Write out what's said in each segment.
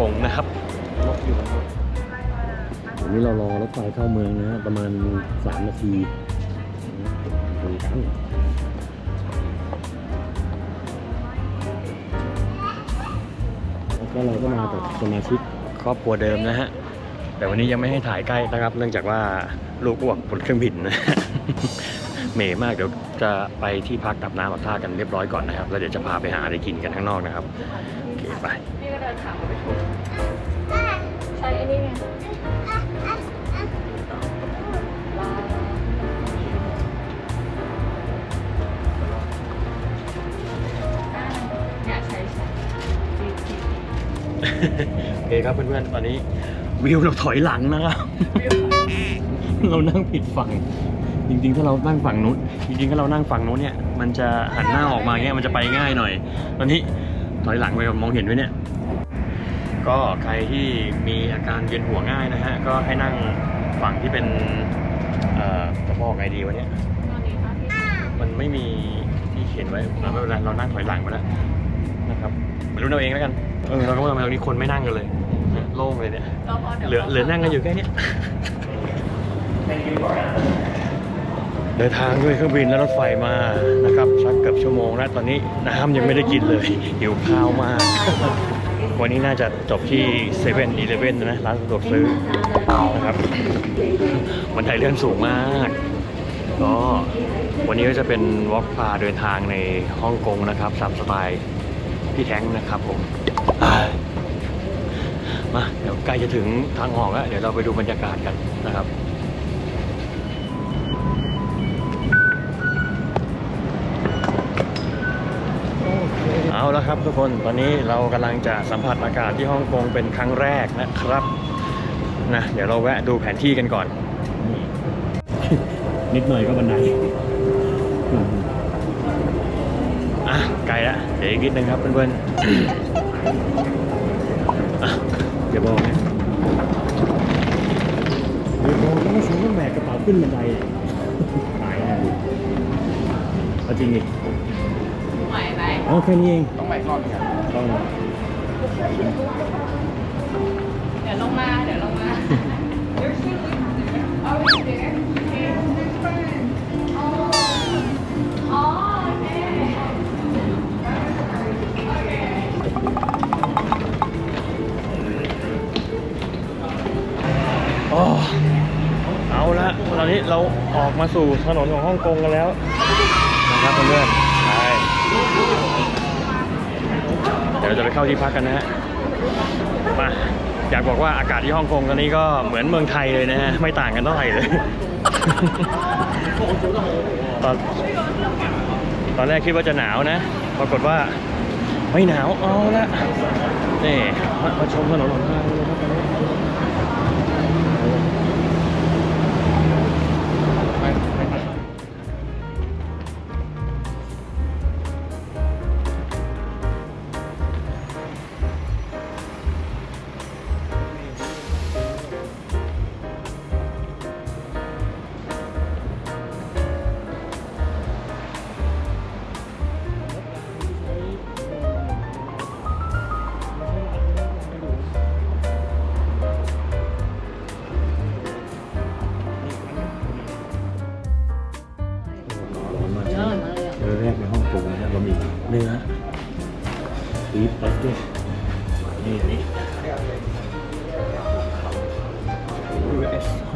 กงนะครับรถอยู่วันนี้เรารอรถไฟเข้าเมืองนะฮะประมาณ 3 นาทีเหมือนกันแล้วก็เราก็มากับสมาชิกครอบครัวเดิมนะฮะ แต่วันนี้ยังไม่ให้ถ่ายใกล้นะครับ เนื่องจากว่าลูกอ้วกบนเครื่องบินนะ เหม่มากเดี๋ยวจะไปที่พักดับน้ำอับท่ากันเรียบร้อยก่อนนะครับ แล้วเดี๋ยวจะพาไปหาอะไรกินกันข้างนอกนะครับโอเคไปนี่ก็เดินถามไปถูกใช่ไอ้นี่ไงอยโอเคครับเพื่อนๆ ตอนนี้วิวเราถอยหลังนะครับ เรานั่งผิดฝั่ง จริงๆ ถ้าเรานั่งฝั่งนู้นจริงๆ ถ้าเรานั่งฝั่งนู้นเนี่ย มันจะหันหน้าออกมาเงี้ย มันจะไปง่ายหน่อย ตอนนี้ถอยหลังไปมองเห็นไหมเนี่ย ก็ใครที่มีอาการเวียนหัวง่ายนะฮะ ก็ให้นั่งฝั่งที่เป็นเอ่อจะบอกไงดีวะเนี่ยตอนนี้ค่ะที่มันไม่มีที่เขียนไว้เราไม่เป็นไรเรานั่งถอยหลังไปแล้วนะครับไม่รู้เราเองแล้วกัน เออเราก็มาตรงนี้คนไม่นั่งกันเลย โล่งเลยเนี่ยเดี๋ยวเหลือเหลือนั่งกันอยู่แค่เนี้ย เดินทางด้วยเครื่องบินและรถไฟมานะครับสักเกือบชั่วโมงแล้วตอนนี้น้ำยังไม่ได้กินเลยหิวข้าวมาก วันนี้น่าจะจบที่เซเว่นอีเลฟเว่นนะร้านสะดวกซื้อนะครับบันไดเลื่อนสูงมากก็วันนี้ก็จะเป็นวอล์กพาเดินทางในฮ่องกงนะครับตามสไตล์พี่แท้งนะครับผมมาเดี๋ยวใกล้จะถึงทางออกแล้วเดี๋ยวเราไปดูบรรยากาศกันนะครับ เอาแล้วครับทุกคนตอนนี้เรากำลังจะสัมผัสอากาศที่ฮ่องกงเป็นครั้งแรกนะครับนะเดี๋ยวเราแวะดูแผนที่กันก่อน นิดหน่อยก็บันไดอะไกลละเดี๋ยวอีกนิดนึงครับเพื่อนๆอะเดี๋ยวบอกนะเดี๋ยวบอกต้องฉันต้องแบกกระเป๋าขึ้นบันไดอะตายแน่ดิเอาจริงดิ ไหวไหมอ๋อแค่นี้เองต้องไปรอบนึงครับต้องเดี๋ยวลงมาเดี๋ยวลงมาอ๋อโอเคอ๋อเอาละตอนนี้เราออกมาสู่ถนนของฮ่องกงกันแล้วนะครับเพื่อนๆใช่ เดี๋ยวเราจะไปเข้าที่พักกันนะฮะมาอยากบอกว่าอากาศที่ฮ่องกงตอนนี้ก็เหมือนเมืองไทยเลยนะฮะไม่ต่างกันเท่าไหร่เลย ตอนตอนแรกคิดว่าจะหนาวนะ ปรากฏว่าไม่หนาวเอาละนี่มามาชมถนนหนทาง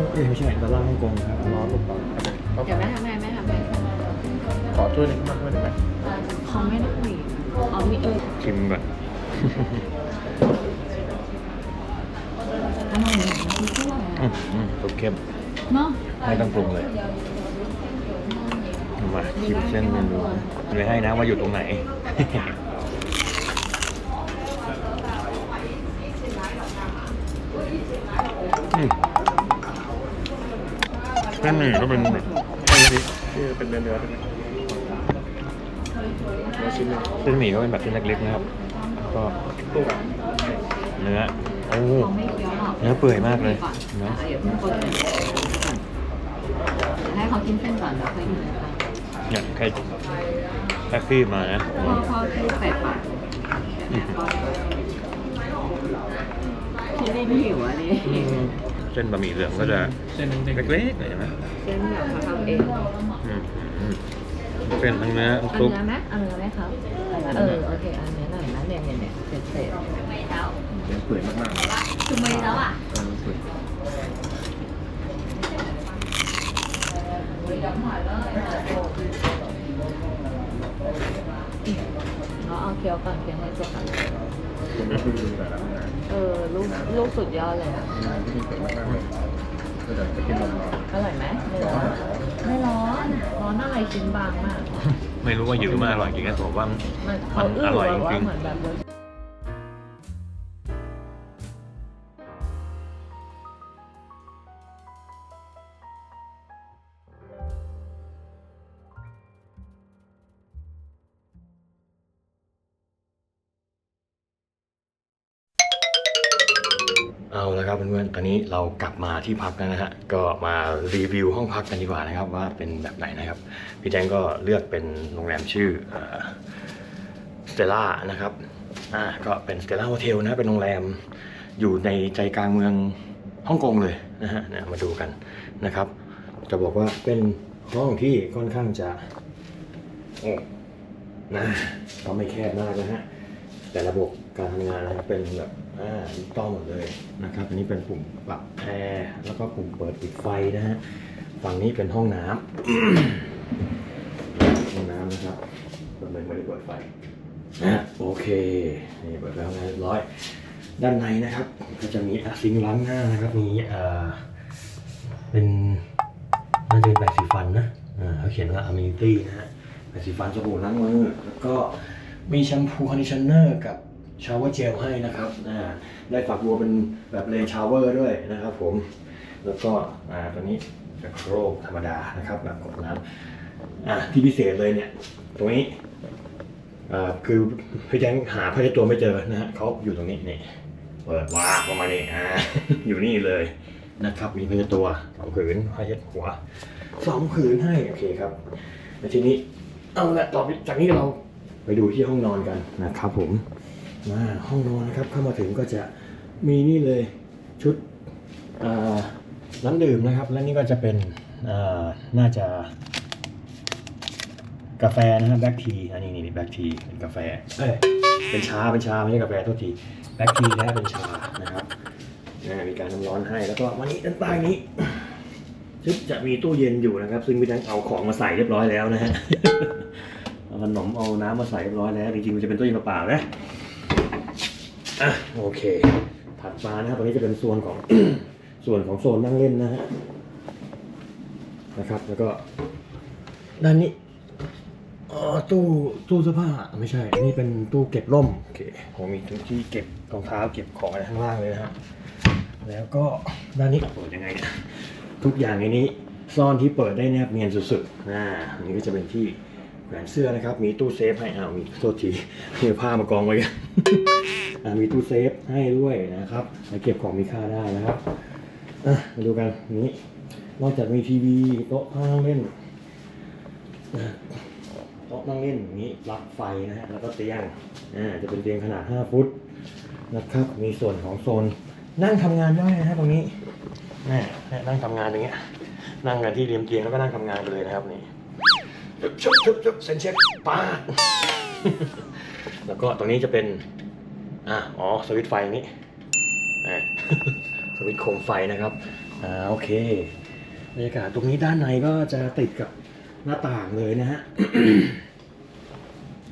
องเอ้ยไม่ใช่ดอลลาร์ฮ่องกงครับร้อนตกต่อเดี๋ยวแม่ทำให้แม่ทำให้ขอช่วยหนึงมากด้วยได้ไหมเขาไม่ต้องหนีอ๋อมีเออชิมก่อนทำไมเนี่ยมันคืออะไรอือะมอืมซุปเข้มเนาะไม่ต้องปรุงเลยมาชิมเส้นเมนูเลยให้นะว่าอยู่ตรงไหน เส้นหมี่ก็เป็นแบบที่เป็นเนื้อเนื้อใช่ไหมเนื้อชิ้นหนึงเส้นหมี่ก็เป็นแบบเส้นเล็กๆนะครับก็ตู้แบบเนื้อโอ้เขาไม่เคี้ยวหรอกเนื้อเปื่อยมากเลยเนอะเดี๋ยวเพิ่งคนให้เขากินเส้นก่อนแล้วค่อยกินเลยค่ะเนี่ยใครแท็กซี่มานะพ่อพ่อที่ใส่ปากที่นี่ไม่หิวอะนี่ เส้นบะหมี่เหลืองก็จะเส้นเด้งเล็กๆเลยนะเส้นแบบเขาทำเองอืมอืมเป็นทั้งเนื้อเอาซุปเนื้อไหมเอาเนื้อไหมครับเออโอเคเอาเนื้อหน่อยนะเนี่ยเนี่ยเนี่ยเศษเศษเปื่อยมากๆเลยทำไมแล้วอะเออเปื่อย เราเอาเคี้ยวก่อนเคี้ยวให้สุกก่อนคุณไม่คือแต่ละนะเออลูกลูกสุดยอดเลยอะที่นี่เปื่อยมากๆเลยก็จะไปกินนมรออร่อยไหมไม่ร้อนไม่ร้อนร้อนอะไรชิ้นบางมาก ไม่รู้ว่าอยู่มาอร่อยจริงนะผมว่ามันเขาอื้ออร่อยแบบว่าจริง เอนแบบรสเอาละครับเพื่อนๆ ตอนนี้เรากลับมาที่พักแล้วนะฮะ ก็มารีวิวห้องพักกันดีกว่านะครับว่าเป็นแบบไหนนะครับ พี่แจงก็เลือกเป็นโรงแรมชื่อสเตล่านะครับ อ่า ก็เป็นสเตล่าโฮเทลนะ เป็นโรงแรมอยู่ในใจกลางเมืองฮ่องกงเลยนะฮะมาดูกันนะครับ จะบอกว่าเป็นห้องที่ค่อนข้างจะโอ้นะก็ไม่แคบมากนะฮะ แต่ระบบการทำงานนะครับเป็นแบบ อ่าดิจิตอลหมดเลยนะครับ อันนี้เป็นปุ่มปรับแอร์แล้วก็ปุ่มเปิดปิดไฟนะฮะ ฝั่งนี้เป็นห้องน้ำห้องน้ำนะครับเราเลยไม่ได้เปิดไฟนะฮะโอเค นี่เปิดไฟห้องน้ำเรียบร้อย ด้านในนะครับ ก็จะมีอะซิงค์ล้างหน้านะครับมีเอ่อเป็นน่าจะเป็นแปรงสีฟันนะอ่าเขาเขียนว่า amenity นะฮะแปรงสีฟันสบู่ล้างมือแล้วก็มีแชมพูคอนดิชเนอร์กับ ชาวเวอร์เจลให้นะครับได้ฝักบัวเป็นแบบเลนชาวเวอร์ด้วยนะครับผม แล้วก็ตัวนี้จะโครกธรรมดานะครับแบบกดน้ำที่พิเศษเลยเนี่ย ตรงนี้คือพี่แจ้งหาผ้าเช็ดตัวไม่เจอนะฮะเขาอยู่ตรงนี้นี่เปิดว้าประมาณนี้อ่าอยู่นี่เลยนะครับ มีผ้าเช็ดตัวสองผืนผ้าเช็ดหัวสองผืนให้โอเคครับแล้วทีนี้เอาละต่อจากนี้เราไปดูที่ห้องนอนกันนะครับผม มาห้องนอนนะครับเข้ามาถึงก็จะมีนี่เลยชุดอ่าน้ำดื่มนะครับ และนี่ก็จะเป็นอ่าน่าจะ กาแฟนะฮะแบล็กทีอันนี้นี่แบล็กทีเป็นกาแฟเอ้ยเป็นชาเป็นชาไม่ใช่กาแฟโทษทีแบล็กทีนะเป็นชานะครับนะมีการน้ำร้อนให้แล้วก็วันนี้ด้านใต้นี้ซึ่งจะมีตู้เย็นอยู่นะครับ ซึ่งพี่แดงเอาของมาใส่เรียบร้อยแล้วนะฮะเอาขนมเอาน้ำมาใส่เรียบร้อยแล้วจริงๆมันจะเป็นตู้เย็นเปล่าๆนะ อะโอเค ถัดมานะครับตรงนี้จะเป็นส่วนของ ส่วนของโซนนั่งเล่นนะฮะนะครับ แล้วก็ ด้านนี้อ๋อตู้ตู้เสื้อผ้าไม่ใช่ นี่เป็นตู้เก็บร่มโอเคผมมีทุกที่เก็บรองเท้าเก็บของอะไรข้างล่างเลยนะฮะแล้วก็ด้านนี้เปิดยังไง ทุกอย่างในนี้ซ่อนที่เปิดได้แนบเนียนสุดๆอ่านนี้ก็จะเป็นที่แขวนเสื้อนะครับ มีตู้เซฟให้อ้าวมีโทษทีมีผ้ามากองไว้กัน มีตู้เซฟให้ด้วยนะครับไว้เก็บของมีค่าได้นะครับมาดูกันนี้นอกจากมีทีวีโต๊ะนั่งเล่นโต๊ะนั่งเล่นอย่างนี้ปลั๊กไฟนะฮะแล้วก็เตียงอ่าจะเป็นเตียงขนาด 5 ฟุตนะครับ มีส่วนของโซนนั่งทำงานได้นะฮะตรงนี้แน่นั่งทำงานอย่างเงี้ยนั่งกันที่เริมเตียงแล้วก็นั่งทำงานไปเลยนะครับนี่ชุบชุบชุบเซนเช็คป้าแล้วก็ตรงนี้จะเป็น อะอ๋อสวิตไฟนี้อะสวิตโคมไฟนะครับอ่าโอเคบรรยากาศตรงนี้ด้านในก็จะติดกับหน้าต่างเลยนะฮะ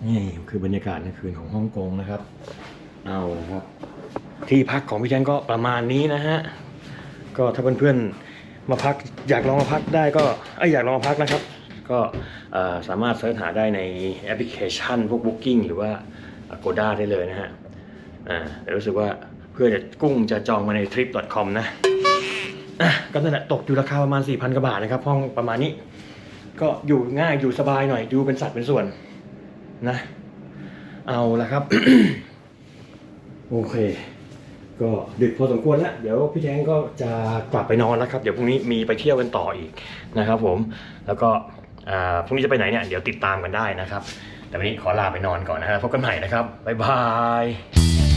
นี่คือบรรยากาศในคืนของฮ่องกงนะครับ เอาละครับ ที่พักของพี่แจ้งก็ประมาณนี้นะฮะก็ถ้าเพื่อนๆมาพักอยากลองมาพักได้ก็เอยอยากลองมาพักนะครับ ก็สามารถเสิร์ชหาได้ในแอปพลิเคชันพวก Booking หรือว่า Agoda ได้เลยนะฮะ แต่รู้สึกว่าเพื่อนจะกุ้งจะจองมาใน trip.com นะอะก็นั่นแหละตกอยู่ราคาประมาณ 4,000กว่าบาทนะครับห้องประมาณนี้ ก็อยู่ง่ายอยู่สบายหน่อยดูเป็นสัดเป็นส่วนนะ เอาละครับ โอเค ก็ดึกพอสมควรแล้วเดี๋ยวพี่แจ้งก็จะกลับไปนอนแล้วครับ เดี๋ยวพรุ่งนี้มีไปเที่ยวกันต่ออีกนะครับผมแล้วก็อ่าพรุ่งนี้จะไปไหนเนี่ยเดี๋ยวติดตามกันได้นะครับ แต่วันนี้ขอลาไปนอนก่อนนะครับพบกันใหม่นะครับบ๊ายบาย